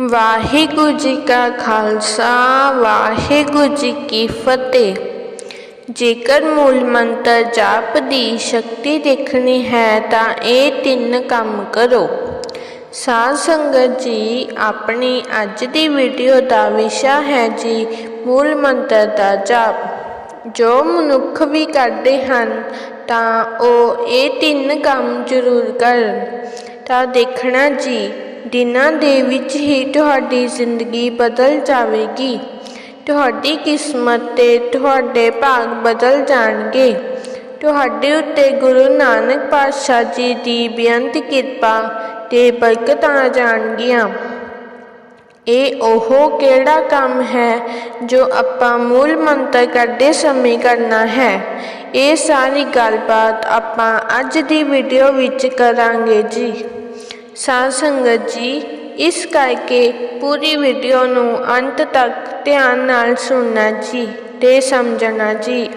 ਵਾਹਿਗੁਰੂ ਜੀ ਕਾ ਖਾਲਸਾ, ਵਾਹਿਗੁਰੂ ਜੀ ਕੀ ਫਤਿਹ। ਜੇਕਰ ਮੂਲ ਮੰਤਰ ਜਾਪ ਦੀ ਸ਼ਕਤੀ ਦੇਖਣੀ ਹੈ, ਤਾਂ ਇਹ ਤਿੰਨ ਕੰਮ ਕਰੋ। ਸਾਧ ਸੰਗਤ ਜੀ, ਆਪਣੀ ਅੱਜ ਦੀ ਵੀਡੀਓ ਦਾ ਵਿਸ਼ਾ ਹੈ ਜੀ, ਮੂਲ ਮੰਤਰ ਦਾ ਜਾਪ। ਜੋ ਮਨੁੱਖ ਵੀ ਕਰਦੇ ਹਨ, ਤਾਂ ਉਹ ਇਹ ਤਿੰਨ ਕੰਮ ਜ਼ਰੂਰ ਕਰਨ। ਤਾਂ ਦੇਖਣਾ ਜੀ ਦਿਨਾਂ ਦੇ ਵਿੱਚ ਹੀ ਤੁਹਾਡੀ ਜ਼ਿੰਦਗੀ ਬਦਲ ਜਾਵੇਗੀ। ਤੁਹਾਡੀ ਕਿਸਮਤ ਤੇ ਤੁਹਾਡੇ ਭਾਗ ਬਦਲ ਜਾਣਗੇ। ਤੁਹਾਡੇ ਉੱਤੇ ਗੁਰੂ ਨਾਨਕ ਪਾਤਸ਼ਾਹ ਜੀ ਦੀ ਬੇਅੰਤ ਕਿਰਪਾ ਤੇ ਬਰਕਤਾਂ ਜਾਣਗੀਆਂ। ਇਹ ਉਹ ਕਿਹੜਾ ਕੰਮ ਹੈ ਜੋ ਆਪਾਂ ਮੂਲ ਮੰਤਰ ਕਰਦੇ ਸਮੇਂ ਕਰਨਾ ਹੈ? ਇਹ ਸਾਰੀ ਗੱਲਬਾਤ ਆਪਾਂ ਅੱਜ ਦੀ ਵੀਡੀਓ ਵਿੱਚ ਕਰਾਂਗੇ ਜੀ। ਸਾਧ ਸੰਗਤ ਜੀ, ਇਸ ਕਰਕੇ ਪੂਰੀ ਵੀਡੀਓ ਨੂੰ ਅੰਤ ਤੱਕ ਧਿਆਨ ਨਾਲ ਸੁਣਨਾ ਜੀ ਤੇ ਸਮਝਣਾ ਜੀ।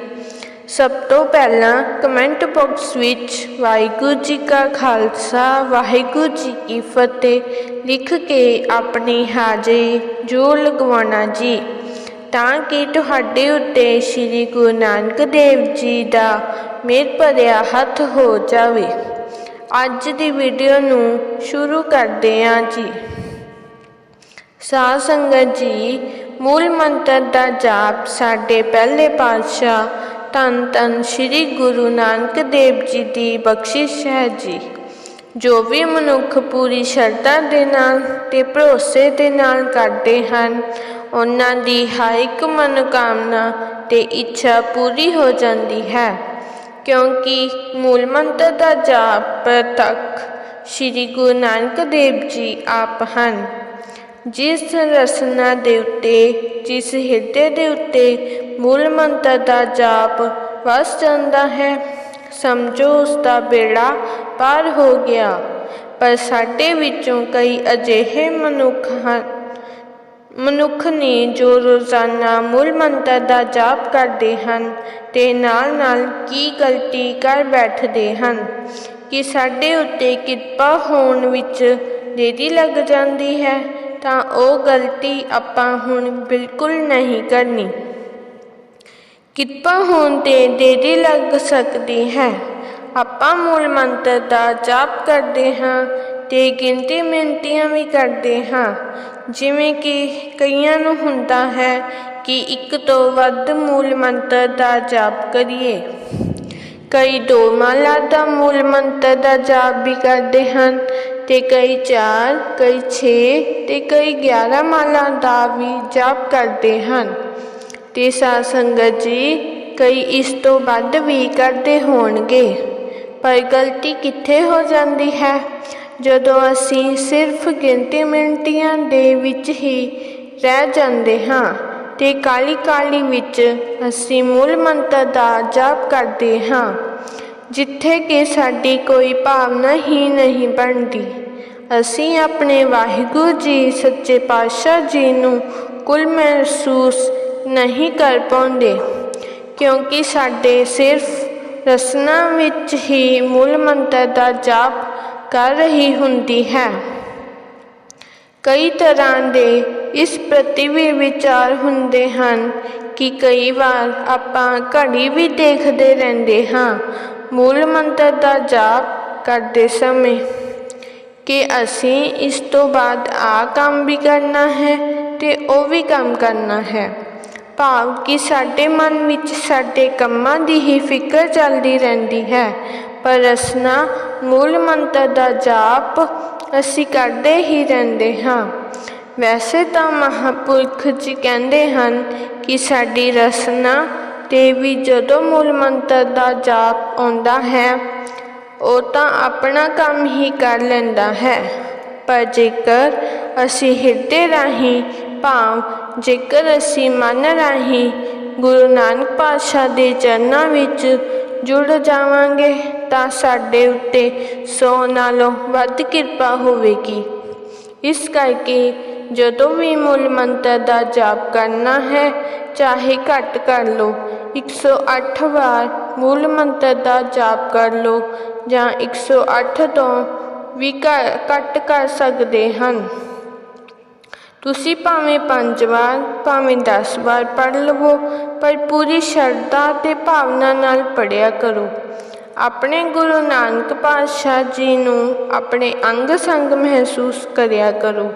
ਸਭ ਤੋਂ ਪਹਿਲਾਂ ਕਮੈਂਟ ਬਾਕਸ ਵਿੱਚ ਵਾਹਿਗੁਰੂ ਜੀ ਕਾ ਖਾਲਸਾ, ਵਾਹਿਗੁਰੂ ਜੀ ਕੀ ਫਤਿਹ ਲਿਖ ਕੇ ਆਪਣੀ ਹਾਜ਼ਰੀ ਜੋ ਲਗਵਾਉਣਾ ਜੀ। ਤਾਂ ਕਿ ਤੁਹਾਡੇ ਉੱਤੇ ਸ੍ਰੀ ਗੁਰੂ ਨਾਨਕ ਦੇਵ ਜੀ ਦਾ ਮੇਰ ਭਰਿਆ ਹੱਥ ਹੋ ਜਾਵੇ। ਅੱਜ ਦੀ ਵੀਡੀਓ ਨੂੰ ਸ਼ੁਰੂ ਕਰਦੇ ਹਾਂ ਜੀ। ਸਾਧ ਸੰਗਤ ਜੀ, ਮੂਲ ਮੰਤਰ ਦਾ ਜਾਪ ਸਾਡੇ ਪਹਿਲੇ ਪਾਤਸ਼ਾਹ ਧੰਨ ਧੰਨ ਸ੍ਰੀ ਗੁਰੂ ਨਾਨਕ ਦੇਵ ਜੀ ਦੀ ਬਖਸ਼ਿਸ਼ ਹੈ ਜੀ, ਜੋ ਵੀ ਮਨੁੱਖ ਪੂਰੀ ਸ਼ਰਧਾ ਦੇ ਨਾਲ ਤੇ ਭਰੋਸੇ ਦੇ ਨਾਲ ਕਰਦੇ ਹਨ, ਉਹਨਾਂ ਦੀ ਹਰ ਇੱਕ ਮਨੋਕਾਮਨਾ ਤੇ ਇੱਛਾ ਪੂਰੀ ਹੋ ਜਾਂਦੀ ਹੈ। ਕਿਉਂਕਿ ਮੂਲ ਮੰਤਰ ਦਾ ਜਾਪ ਪ੍ਰਤੱਖ ਸ੍ਰੀ ਗੁਰੂ ਨਾਨਕ ਦੇਵ ਜੀ ਆਪ ਹਨ। ਜਿਸ ਰਸਨਾ ਦੇ ਉੱਤੇ, ਜਿਸ ਹਿਰਦੇ ਦੇ ਉੱਤੇ ਮੂਲ ਮੰਤਰ ਦਾ ਜਾਪ ਵਸ ਜਾਂਦਾ ਹੈ, ਸਮਝੋ ਉਸ ਦਾ ਬੇੜਾ ਪਾਰ ਹੋ ਗਿਆ। ਪਰ ਸਾਡੇ ਵਿੱਚੋਂ ਕਈ ਅਜਿਹੇ ਮਨੁੱਖ ਹਨ ਮਨੁੱਖ ਨੇ ਜੋ ਰੋਜ਼ਾਨਾ ਮੂਲ ਮੰਤਰ ਦਾ ਜਾਪ ਕਰਦੇ ਹਨ ਤੇ ਨਾਲ ਨਾਲ ਕੀ ਗਲਤੀ ਕਰ ਬੈਠਦੇ ਹਨ, ਕਿ ਸਾਡੇ ਉੱਤੇ ਕਿਰਪਾ ਹੋਣ ਵਿੱਚ ਦੇਰੀ ਲੱਗ ਜਾਂਦੀ ਹੈ, ਤਾਂ ਉਹ ਗਲਤੀ ਆਪਾਂ ਹੁਣ ਬਿਲਕੁਲ ਨਹੀਂ ਕਰਨੀ। ਕਿਰਪਾ ਹੋਣ ਤੇ ਦੇਰੀ ਲੱਗ ਸਕਦੀ ਹੈ। ਆਪਾਂ ਮੂਲ ਮੰਤਰ ਦਾ ਜਾਪ ਕਰਦੇ ਹਾਂ ਤੇ ਗਿਣਤੀ ਮਿੰਟੀਆਂ ਵੀ ਕਰਦੇ ਹਾਂ। ਜਿਵੇਂ ਕਿ ਕਈਆਂ ਨੂੰ ਹੁੰਦਾ ਹੈ ਕਿ ਇੱਕ ਤੋਂ ਵੱਧ ਮੂਲ ਮੰਤਰ ਦਾ ਜਾਪ ਕਰੀਏ। ਕਈ ਦੋ ਮਾਲਾ ਦਾ ਮੂਲ ਮੰਤਰ ਦਾ ਜਾਪ ਵੀ ਕਰਦੇ ਹਨ ਤੇ ਕਈ 4 ਕਈ 6 ਤੇ ਕਈ 11 ਮਾਲਾ ਦਾ ਵੀ ਜਾਪ ਕਰਦੇ ਹਨ। ਤੇ ਸਾਧ ਸੰਗਤ ਜੀ, ਕਈ ਇਸ ਤੋਂ ਵੱਧ ਵੀ ਕਰਦੇ ਹੋਣਗੇ। ਪਰ ਗਲਤੀ ਕਿੱਥੇ ਹੋ ਜਾਂਦੀ ਹੈ? ਜਦੋਂ ਅਸੀਂ ਸਿਰਫ ਗਿਣਤੀ ਮਿੰਟੀਆਂ ਦੇ ਵਿੱਚ ਹੀ ਰਹਿ ਜਾਂਦੇ ਹਾਂ ਤੇ ਕਾਲੀ ਕਾਲੀ ਵਿੱਚ ਅਸੀਂ ਮੂਲ ਮੰਤਰ ਦਾ ਜਾਪ ਕਰਦੇ ਹਾਂ, ਜਿੱਥੇ ਕਿ ਸਾਡੀ ਕੋਈ ਭਾਵਨਾ ਹੀ ਨਹੀਂ ਬਣਦੀ। ਅਸੀਂ ਆਪਣੇ ਵਾਹਿਗੁਰੂ ਜੀ, ਸੱਚੇ ਪਾਤਸ਼ਾਹ ਜੀ ਨੂੰ ਕੁਲ ਮਹਿਸੂਸ ਨਹੀਂ ਕਰ ਪਾਉਂਦੇ, ਕਿਉਂਕਿ ਸਾਡੇ ਸਿਰਫ ਰਸਨਾ ਵਿੱਚ ਹੀ ਮੂਲ ਮੰਤਰ ਦਾ ਜਾਪ ਕਰ ਰਹੀ ਹੁੰਦੀ ਹੈ। ਕਈ ਤਰ੍ਹਾਂ ਦੇ ਇਸ ਪ੍ਰਤੀ ਵੀ ਵਿਚਾਰ ਹੁੰਦੇ ਹਨ ਕਿ ਕਈ ਵਾਰ ਆਪਾਂ ਘੜੀ ਵੀ ਦੇਖਦੇ ਰਹਿੰਦੇ ਹਾਂ, ਮੂਲ ਮੰਤਰ ਦਾ ਜਾਪ ਕਰਦੇ ਸਮੇਂ ਕਿ ਅਸੀਂ ਇਸ ਤੋਂ ਬਾਅਦ ਆ ਕੰਮ ਵੀ ਕਰਨਾ ਹੈ ਤੇ ਉਹ ਵੀ ਕੰਮ ਕਰਨਾ ਹੈ। ਭਾਵ ਕਿ ਸਾਡੇ ਮਨ ਵਿੱਚ ਸਾਡੇ ਕੰਮਾਂ ਦੀ ਹੀ ਫਿਕਰ ਚੱਲਦੀ ਰਹਿੰਦੀ ਹੈ। ਪਰ ਰਸਨਾ ਮੂਲ ਮੰਤਰ ਦਾ ਜਾਪ ਅਸੀਂ ਕਰਦੇ ਹੀ ਰਹਿੰਦੇ ਹਾਂ। ਵੈਸੇ ਤਾਂ ਮਹਾਪੁਰਖ ਜੀ ਕਹਿੰਦੇ ਹਨ ਕਿ ਸਾਡੀ ਰਸਨਾ ਤੇ ਵੀ ਜਦੋਂ ਮੂਲ ਮੰਤਰ ਦਾ ਜਾਪ ਆਉਂਦਾ ਹੈ, ਉਹ ਤਾਂ ਆਪਣਾ ਕੰਮ ਹੀ ਕਰ ਲੈਂਦਾ ਹੈ। ਪਰ ਜੇਕਰ ਅਸੀਂ ਹਿਰਦੇ ਰਾਹੀਂ ਭਾਵ ਜੇਕਰ ਅਸੀਂ ਮਨ ਰਾਹੀਂ ਗੁਰੂ ਨਾਨਕ ਪਾਤਸ਼ਾਹ ਦੇ ਚਰਨਾਂ ਵਿੱਚ ਜੁੜ ਜਾਵਾਂਗੇ, ਤਾਂ ਸਾਡੇ ਉੱਤੇ ਸੌ ਨਾਲੋਂ ਵੱਧ ਕਿਰਪਾ ਹੋਵੇਗੀ। ਇਸ ਕਰਕੇ ਜਦੋਂ ਵੀ ਮੂਲ ਮੰਤਰ ਦਾ ਜਾਪ ਕਰਨਾ ਹੈ, ਚਾਹੇ ਘੱਟ ਕਰ ਲਓ 108 ਵਾਰ ਮੂਲ ਮੰਤਰ ਦਾ ਜਾਪ ਕਰ ਲਓ, ਜਾਂ 108 ਤੋਂ ਵੀ ਘੱਟ ਕਰ ਸਕਦੇ ਹਨ। ਤੁਸੀਂ ਭਾਵੇਂ ਪੰਜ ਵਾਰ, ਭਾਵੇਂ 10 ਵਾਰ ਪੜ੍ਹ ਲਵੋ, ਪਰ ਪੂਰੀ ਸ਼ਰਧਾ ਤੇ ਭਾਵਨਾ ਨਾਲ ਪੜਿਆ ਕਰੋ। ਆਪਣੇ ਗੁਰੂ ਨਾਨਕ ਪਾਤਸ਼ਾਹ ਜੀ ਨੂੰ ਆਪਣੇ ਅੰਗ ਸੰਗ ਮਹਿਸੂਸ ਕਰਿਆ ਕਰੋ,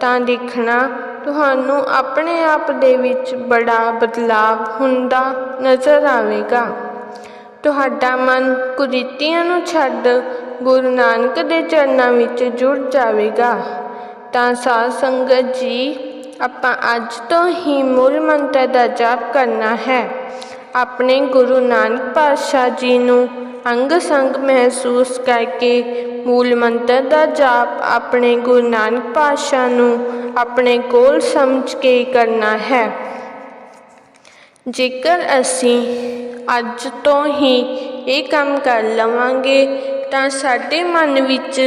ਤਾਂ ਦੇਖਣਾ ਤੁਹਾਨੂੰ ਆਪਣੇ ਆਪ ਦੇ ਵਿੱਚ ਬੜਾ ਬਦਲਾਵ ਹੁੰਦਾ ਨਜ਼ਰ ਆਵੇਗਾ। ਤੁਹਾਡਾ ਮਨ ਕੁਰੀਤੀਆਂ ਨੂੰ ਛੱਡ ਗੁਰੂ ਨਾਨਕ ਦੇ ਚਰਨਾਂ ਵਿੱਚ ਜੁੜ ਜਾਵੇਗਾ। ਤਾਂ ਸਾਧ ਸੰਗਤ ਜੀ, ਆਪਾਂ ਅੱਜ ਤੋਂ ਹੀ ਮੂਲ ਮੰਤਰ ਦਾ ਜਾਪ ਕਰਨਾ ਹੈ। ਆਪਣੇ ਗੁਰੂ ਨਾਨਕ ਪਾਤਸ਼ਾਹ ਜੀ ਨੂੰ ਅੰਗ ਸੰਗ ਮਹਿਸੂਸ ਕਰਕੇ ਮੂਲ ਮੰਤਰ ਦਾ ਜਾਪ ਆਪਣੇ ਗੁਰੂ ਨਾਨਕ ਪਾਤਸ਼ਾਹ ਨੂੰ ਆਪਣੇ ਕੋਲ ਸਮਝ ਕੇ ਕਰਨਾ ਹੈ। ਜੇਕਰ ਅਸੀਂ ਅੱਜ ਤੋਂ ਹੀ ਇਹ ਕੰਮ ਕਰ ਲਵਾਂਗੇ, ਤਾਂ ਸਾਡੇ ਮਨ ਵਿੱਚ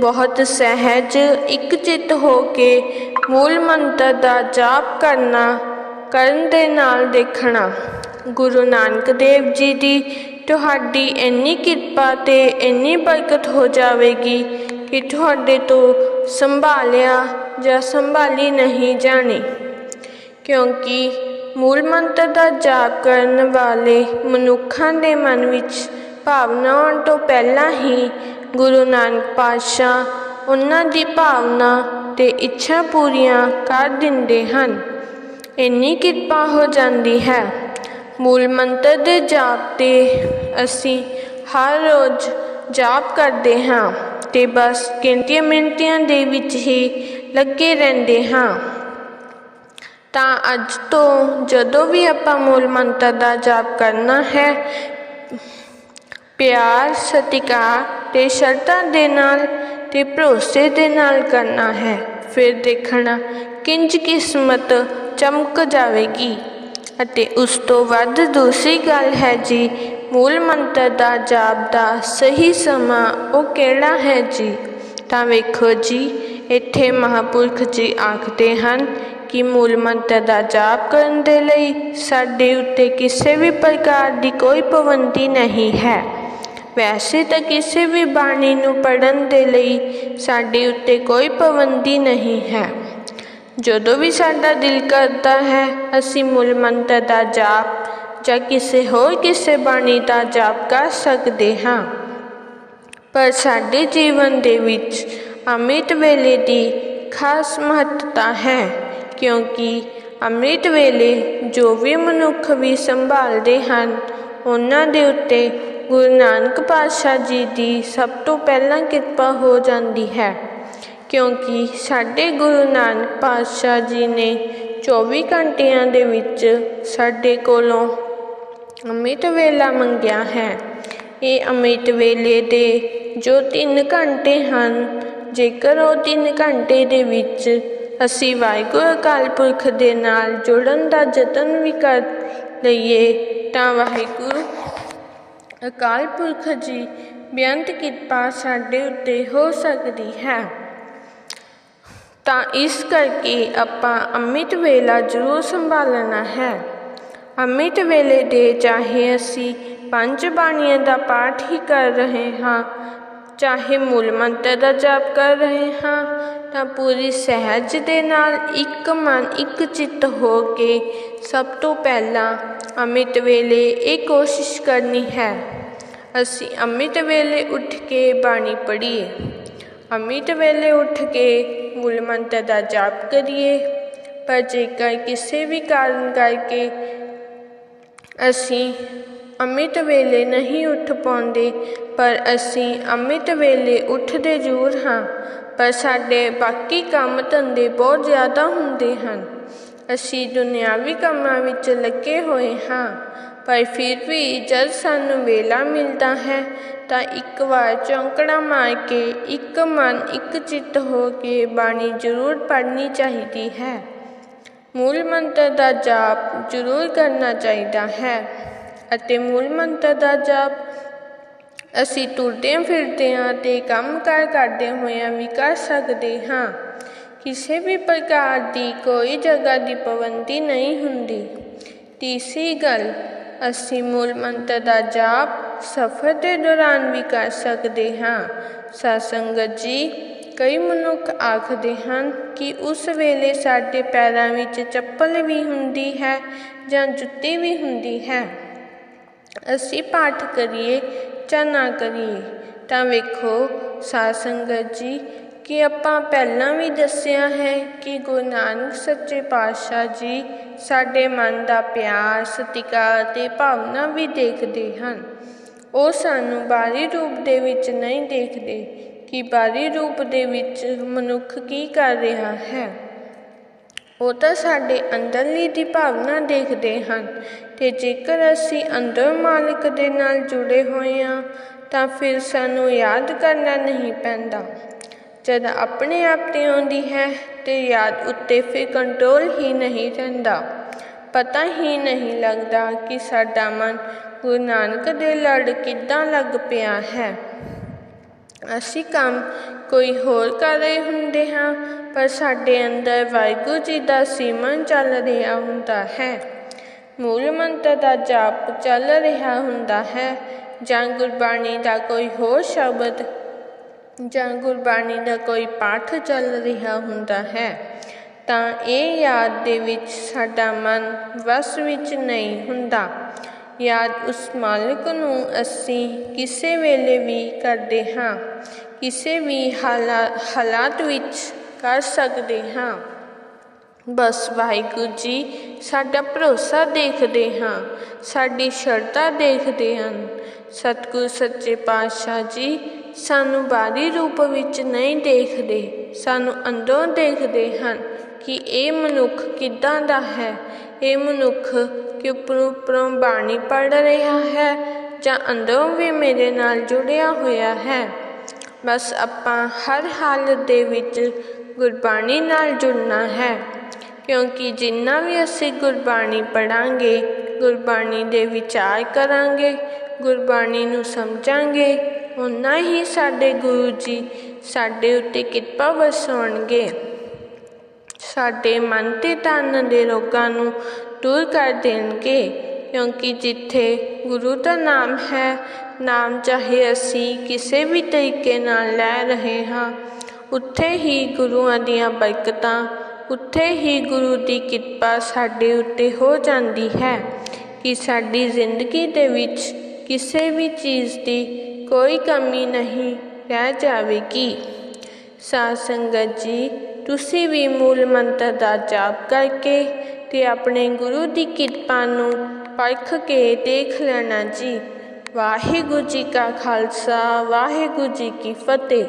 ਬਹੁਤ ਸਹਿਜ ਇੱਕ ਚਿੱਤ ਹੋ ਕੇ ਮੂਲ ਮੰਤਰ ਦਾ ਜਾਪ ਕਰਨਾ, ਕਰਨ ਦੇ ਨਾਲ ਦੇਖਣਾ। ਗੁਰੂ ਨਾਨਕ ਦੇਵ ਜੀ ਦੀ ਤੁਹਾਡੀ ਇੰਨੀ ਕਿਰਪਾ ਤੇ ਇੰਨੀ ਬਰਕਤ ਹੋ ਜਾਵੇਗੀ ਕਿ ਤੁਹਾਡੇ ਤੋਂ ਸੰਭਾਲਿਆ ਜਾਂ ਸੰਭਾਲੀ ਨਹੀਂ ਜਾਣੀ। ਕਿਉਂਕਿ ਮੂਲ ਮੰਤਰ ਦਾ ਜਾਪ ਕਰਨ ਵਾਲੇ ਮਨੁੱਖਾਂ ਦੇ ਮਨ ਵਿੱਚ ਭਾਵਨਾ ਆਉਣ ਤੋਂ ਪਹਿਲਾਂ ਹੀ ਗੁਰੂ ਨਾਨਕ ਪਾਤਸ਼ਾਹ ਉਹਨਾਂ ਦੀ ਭਾਵਨਾ ਤੇ ਇੱਛਾ ਪੂਰੀਆਂ ਕਰ ਦਿੰਦੇ ਹਨ। ਇੰਨੀ ਕਿਰਪਾ ਹੋ ਜਾਂਦੀ ਹੈ। ਮੂਲ ਮੰਤਰ ਦੇ ਜਾਪ ਤੇ ਅਸੀਂ ਹਰ ਰੋਜ਼ ਜਾਪ ਕਰਦੇ ਹਾਂ ਤੇ ਬਸ ਗਿਣਤੀਆਂ ਮਿੰਟੀਆਂ ਦੇ ਵਿੱਚ ਹੀ ਲੱਗੇ ਰਹਿੰਦੇ ਹਾਂ। ਤਾਂ ਅੱਜ ਤੋਂ ਜਦੋਂ ਵੀ ਆਪਾਂ ਮੂਲ ਮੰਤਰ ਦਾ ਜਾਪ ਕਰਨਾ ਹੈ, ਪਿਆਰ, ਸਤਿਕਾਰ ਤੇ ਸ਼ਰਤਾਂ ਦੇ ਨਾਲ ਤੇ ਭਰੋਸੇ ਦੇ ਨਾਲ ਕਰਨਾ ਹੈ। ਫਿਰ ਦੇਖਣਾ ਕਿੰਜ ਕਿਸਮਤ ਚਮਕ ਜਾਵੇਗੀ ਅਤੇ ਉਸ ਤੋਂ ਵੱਧ ਦੂਸਰੀ ਗੱਲ ਹੈ ਜੀ, ਮੂਲ ਮੰਤਰ ਦਾ ਜਾਪ ਦਾ ਸਹੀ ਸਮਾਂ ਉਹ ਕਿਹੜਾ ਹੈ ਜੀ? ਤਾਂ ਵੇਖੋ ਜੀ, ਇੱਥੇ ਮਹਾਪੁਰਖ ਜੀ ਆਖਦੇ ਹਨ ਕਿ ਮੂਲ ਮੰਤਰ ਦਾ ਜਾਪ ਕਰਨ ਦੇ ਲਈ ਸਾਡੇ ਉੱਤੇ ਕਿਸੇ ਵੀ ਪ੍ਰਕਾਰ ਦੀ ਕੋਈ ਪਾਬੰਦੀ ਨਹੀਂ ਹੈ। ਵੈਸੇ ਤਾਂ ਕਿਸੇ ਵੀ ਬਾਣੀ ਨੂੰ ਪੜਨ ਦੇ ਲਈ ਸਾਡੇ ਉੱਤੇ ਕੋਈ ਪਾਬੰਦੀ ਨਹੀਂ ਹੈ। ਜਦੋਂ ਵੀ ਸਾਡਾ ਦਿਲ ਕਰਦਾ ਹੈ, ਅਸੀਂ ਮੂਲ ਮੰਤਰ ਦਾ ਜਾਪ ਜਾਂ ਕਿਸੇ ਹੋਰ ਕਿਸੇ ਬਾਣੀ ਦਾ ਜਾਪ ਕਰ ਸਕਦੇ ਹਾਂ। ਪਰ ਸਾਡੇ ਜੀਵਨ ਦੇ ਵਿੱਚ ਅੰਮ੍ਰਿਤ ਵੇਲੇ ਦੀ ਖਾਸ ਮਹੱਤਤਾ ਹੈ, ਕਿਉਂਕਿ ਅੰਮ੍ਰਿਤ ਵੇਲੇ ਜੋ ਵੀ ਮਨੁੱਖ ਵੀ ਸੰਭਾਲਦੇ ਹਨ, ਉਹਨਾਂ ਦੇ ਉੱਤੇ ਗੁਰੂ ਨਾਨਕ ਪਾਤਸ਼ਾਹ ਜੀ ਦੀ ਸਭ ਤੋਂ ਪਹਿਲਾਂ ਕਿਰਪਾ ਹੋ ਜਾਂਦੀ ਹੈ, ਕਿਉਂਕਿ ਸਾਡੇ ਗੁਰੂ ਨਾਨਕ ਪਾਤਸ਼ਾਹ ਜੀ ਨੇ 24 ਘੰਟਿਆਂ ਦੇ ਵਿੱਚ ਸਾਡੇ ਕੋਲੋਂ ਅੰਮ੍ਰਿਤ ਵੇਲਾ ਮੰਗਿਆ ਹੈ। ਇਹ ਅੰਮ੍ਰਿਤ ਵੇਲੇ ਦੇ ਜੋ 3 ਘੰਟੇ ਹਨ, ਜੇਕਰ ਉਹ 3 ਘੰਟੇ ਦੇ ਵਿੱਚ ਅਸੀਂ ਵਾਹਿਗੁਰੂ ਅਕਾਲ ਪੁਰਖ ਦੇ ਨਾਲ ਜੁੜਨ ਦਾ ਯਤਨ ਵੀ ਕਰ ਲਈਏ, ਤਾਂ ਵਾਹਿਗੁਰੂ ਅਕਾਲ ਪੁਰਖ ਜੀ, ਬੇਅੰਤ ਕਿਰਪਾ ਸਾਡੇ ਉੱਤੇ ਹੋ ਸਕਦੀ ਹੈ। ਤਾਂ ਇਸ ਕਰਕੇ ਆਪਾਂ ਅੰਮ੍ਰਿਤ ਵੇਲਾ ਜ਼ਰੂਰ ਸੰਭਾਲਣਾ ਹੈ। ਅੰਮ੍ਰਿਤ ਵੇਲੇ ਦੇ ਚਾਹੇ ਅਸੀਂ ਪੰਜ ਬਾਣੀਆਂ ਦਾ ਪਾਠ ਹੀ ਕਰ ਰਹੇ ਹਾਂ, ਚਾਹੇ ਮੂਲ ਮੰਤਰ ਦਾ ਜਾਪ ਕਰ ਰਹੇ ਹਾਂ, ਤਾਂ ਪੂਰੀ ਸਹਿਜ ਦੇ ਨਾਲ ਇੱਕ ਮਨ, ਇੱਕ ਚਿੱਤ ਹੋ ਕੇ ਸਭ ਤੋਂ ਪਹਿਲਾਂ ਅੰਮ੍ਰਿਤ ਵੇਲੇ ਇਹ ਕੋਸ਼ਿਸ਼ ਕਰਨੀ ਹੈ। ਅਸੀਂ ਅੰਮ੍ਰਿਤ ਵੇਲੇ ਉੱਠ ਕੇ ਬਾਣੀ ਪੜ੍ਹੀਏ। ਅੰਮ੍ਰਿਤ ਵੇਲੇ ਉੱਠ ਕੇ ਮੂਲ ਮੰਤਰ ਦਾ ਜਾਪ ਕਰੀਏ। ਪਰ ਜੇਕਰ ਕਿਸੇ ਵੀ ਕਾਰਨ ਕਰਕੇ ਅਸੀਂ ਅੰਮ੍ਰਿਤ ਵੇਲੇ ਨਹੀਂ ਉੱਠ ਪਾਉਂਦੇ, ਪਰ ਅਸੀਂ ਅੰਮ੍ਰਿਤ ਵੇਲੇ ਉੱਠਦੇ ਜ਼ਰੂਰ ਹਾਂ, ਪਰ ਸਾਡੇ ਬਾਕੀ ਕੰਮ ਧੰਦੇ ਬਹੁਤ ਜ਼ਿਆਦਾ ਹੁੰਦੇ ਹਨ। ਅਸੀਂ ਦੁਨਿਆਵੀ ਕੰਮਾਂ ਵਿੱਚ ਲੱਗੇ ਹੋਏ ਹਾਂ। ਪਰ ਫਿਰ ਵੀ ਜਦ ਸਾਨੂੰ ਵੇਲਾ ਮਿਲਦਾ ਹੈ ਤਾਂ ਇੱਕ ਵਾਰ ਚੌਂਕੜਾ ਮਾਰ ਕੇ ਇੱਕ ਮਨ ਇੱਕ ਚਿੱਤ ਹੋ ਕੇ ਬਾਣੀ ਜ਼ਰੂਰ ਪੜ੍ਹਨੀ ਚਾਹੀਦੀ ਹੈ। ਮੂਲ ਮੰਤਰ ਦਾ ਜਾਪ ਜ਼ਰੂਰ ਕਰਨਾ ਚਾਹੀਦਾ ਹੈ ਅਤੇ ਮੂਲ ਮੰਤਰ ਦਾ ਜਾਪ ਅਸੀਂ ਤੁਰਦੇ ਫਿਰਦੇ ਹਾਂ ਤੇ ਕੰਮ ਕਾਰ ਕਰਦੇ ਹੋਇਆਂ ਵੀ ਕਰ ਸਕਦੇ ਹਾਂ। ਕਿਸੇ ਵੀ ਪ੍ਰਕਾਰ ਦੀ ਕੋਈ ਜਗ੍ਹਾ ਦੀ ਪਾਬੰਦੀ ਨਹੀਂ ਹੁੰਦੀ। ਤੀਸਰੀ ਗੱਲ ਅਸੀਂ ਮੂਲ ਮੰਤਰ ਦਾ ਜਾਪ ਸਫ਼ਰ ਦੇ ਦੌਰਾਨ ਵੀ ਕਰ ਸਕਦੇ ਹਾਂ। ਸਤਸੰਗਤ ਜੀ, ਕਈ ਮਨੁੱਖ ਆਖਦੇ ਹਨ ਕਿ ਉਸ ਵੇਲੇ ਸਾਡੇ ਪੈਰਾਂ ਵਿੱਚ ਚੱਪਲ ਵੀ ਹੁੰਦੀ ਹੈ ਜਾਂ ਜੁੱਤੀ ਵੀ ਹੁੰਦੀ ਹੈ। ਅਸੀਂ ਪਾਠ ਕਰੀਏ ਜਾਂ ਨਾ ਕਰੀਏ, ਤਾਂ ਵੇਖੋ ਸਾਧ ਸੰਗਤ ਜੀ ਕਿ ਆਪਾਂ ਪਹਿਲਾਂ ਵੀ ਦੱਸਿਆ ਹੈ ਕਿ ਗੁਰੂ ਨਾਨਕ ਸੱਚੇ ਪਾਤਸ਼ਾਹ ਜੀ ਸਾਡੇ ਮਨ ਦਾ ਪਿਆਰ, ਸਤਿਕਾਰ ਤੇ ਭਾਵਨਾ ਵੀ ਦੇਖਦੇ ਹਨ। ਉਹ ਸਾਨੂੰ ਬਾਹਰੀ ਰੂਪ ਦੇ ਵਿੱਚ ਨਹੀਂ ਦੇਖਦੇ ਕਿ ਬਾਹਰੀ ਰੂਪ ਦੇ ਵਿੱਚ ਮਨੁੱਖ ਕੀ ਕਰ ਰਿਹਾ ਹੈ। ਉਹ ਤਾਂ ਸਾਡੇ ਅੰਦਰਲੀ ਦੀ ਭਾਵਨਾ ਦੇਖਦੇ ਹਨ ਤੇ ਜੇਕਰ ਅਸੀਂ ਅੰਦਰ ਮਾਲਕ ਦੇ ਨਾਲ ਜੁੜੇ ਹੋਏ ਹਾਂ, ਤਾਂ ਫਿਰ ਸਾਨੂੰ ਯਾਦ ਕਰਨਾ ਨਹੀਂ ਪੈਂਦਾ। ਜਦ ਆਪਣੇ ਆਪ ਤੇ ਆਉਂਦੀ ਹੈ ਤੇ ਯਾਦ ਉੱਤੇ ਫਿਰ ਕੰਟਰੋਲ ਹੀ ਨਹੀਂ ਰਹਿੰਦਾ। ਪਤਾ ਹੀ ਨਹੀਂ ਲੱਗਦਾ ਕਿ ਸਾਡਾ ਮਨ ਗੁਰੂ ਨਾਨਕ ਦੇ ਲੜ ਕਿੱਦਾਂ ਲੱਗ ਪਿਆ ਹੈ। ਅਸੀਂ ਕੰਮ ਕੋਈ ਹੋਰ ਕਰ ਰਹੇ ਹੁੰਦੇ ਹਾਂ, ਪਰ ਸਾਡੇ ਅੰਦਰ ਵਾਹਿਗੁਰੂ ਜੀ ਦਾ ਸਿਮਰਨ ਚੱਲ ਰਿਹਾ ਹੁੰਦਾ ਹੈ। ਮੂਲ ਮੰਤਰ ਦਾ ਜਾਪ ਚੱਲ ਰਿਹਾ ਹੁੰਦਾ ਹੈ। ਜਾਂ ਗੁਰਬਾਣੀ ਦਾ ਕੋਈ ਹੋਰ ਸ਼ਬਦ ਜਾਂ ਗੁਰਬਾਣੀ ਦਾ ਕੋਈ ਪਾਠ ਚੱਲ ਰਿਹਾ ਹੁੰਦਾ ਹੈ, ਤਾਂ ਇਹ ਯਾਦ ਦੇ ਵਿੱਚ ਸਾਡਾ ਮਨ ਵਸ ਵਿੱਚ ਨਹੀਂ ਹੁੰਦਾ। ਯਾਦ ਉਸ ਮਾਲਕ ਨੂੰ ਅਸੀਂ ਕਿਸੇ ਵੇਲੇ ਵੀ ਕਰਦੇ ਹਾਂ, ਕਿਸੇ ਵੀ ਹਾਲਾਤ ਵਿੱਚ ਕਰ ਸਕਦੇ ਹਾਂ। ਬਸ ਵਾਹਿਗੁਰੂ ਜੀ, ਸਾਡਾ ਭਰੋਸਾ ਦੇਖਦੇ ਹਾਂ, ਸਾਡੀ ਸ਼ਰਧਾ ਦੇਖਦੇ ਹਨ। ਸਤਿਗੁਰ ਸੱਚੇ ਪਾਤਸ਼ਾਹ ਜੀ ਸਾਨੂੰ ਬਾਹਰੀ ਰੂਪ ਵਿੱਚ ਨਹੀਂ ਦੇਖਦੇ, ਸਾਨੂੰ ਅੰਦਰੋਂ ਦੇਖਦੇ ਹਨ ਕਿ ਇਹ ਮਨੁੱਖ ਕਿੱਦਾਂ ਦਾ ਹੈ। ਇਹ ਮਨੁੱਖ ਕਿ ਉੱਪਰੋਂ ਉੱਪਰੋਂ ਬਾਣੀ ਪੜ ਰਿਹਾ ਹੈ ਜਾਂ ਅੰਦਰੋਂ ਵੀ ਮੇਰੇ ਨਾਲ ਜੁੜਿਆ ਹੋਇਆ ਹੈ? ਬਸ ਆਪਾਂ ਹਰ ਹਾਲਤ ਦੇ ਵਿੱਚ ਗੁਰਬਾਣੀ ਨਾਲ ਜੁੜਨਾ ਹੈ, ਕਿਉਂਕਿ ਜਿੰਨਾ ਵੀ ਅਸੀਂ ਗੁਰਬਾਣੀ ਪੜਾਂਗੇ ਗੁਰਬਾਣੀ ਦੇ ਵਿਚਾਰ ਕਰਾਂਗੇ, ਗੁਰਬਾਣੀ ਨੂੰ ਸਮਝਾਂਗੇ ਉਨਾ ਹੀ ਸਾਡੇ ਗੁਰੂ ਜੀ ਸਾਡੇ ਉੱਤੇ ਕਿਰਪਾ ਵਸਾਉਣਗੇ ਸਾਡੇ ਮਨ ਤੇ ਤਨ ਦੇ ਰੋਗਾਂ ਨੂੰ ਦੂਰ ਕਰ ਦੇਣਗੇ, ਕਿਉਂਕਿ ਜਿੱਥੇ ਗੁਰੂ ਦਾ ਨਾਮ ਹੈ, ਨਾਮ ਚਾਹੇ ਅਸੀਂ ਕਿਸੇ ਵੀ ਤਰੀਕੇ ਨਾਲ ਲੈ ਰਹੇ ਹਾਂ, ਉੱਥੇ ਹੀ ਗੁਰੂਆਂ ਦੀਆਂ ਬਰਕਤਾਂ, ਉੱਥੇ ਹੀ ਗੁਰੂ ਦੀ ਕਿਰਪਾ ਸਾਡੇ ਉੱਤੇ ਹੋ ਜਾਂਦੀ ਹੈ ਕਿ ਸਾਡੀ ਜ਼ਿੰਦਗੀ ਦੇ ਵਿੱਚ ਕਿਸੇ ਵੀ ਚੀਜ਼ ਦੀ ਕੋਈ ਕਮੀ ਨਹੀਂ ਰਹਿ ਜਾਵੇਗੀ। ਸਾਧ ਸੰਗਤ ਜੀ, ਤੁਸੀਂ ਵੀ ਮੂਲ ਮੰਤਰ ਦਾ ਜਾਪ ਕਰਕੇ ਤੇ ਆਪਣੇ ਗੁਰੂ ਦੀ ਕਿਰਪਾ ਨੂੰ ਪਰਖ ਕੇ ਦੇਖ ਲੈਣਾ ਜੀ। ਵਾਹਿਗੁਰੂ ਜੀ ਕਾ ਖਾਲਸਾ, ਵਾਹਿਗੁਰੂ ਜੀ ਕੀ ਫਤਿਹ।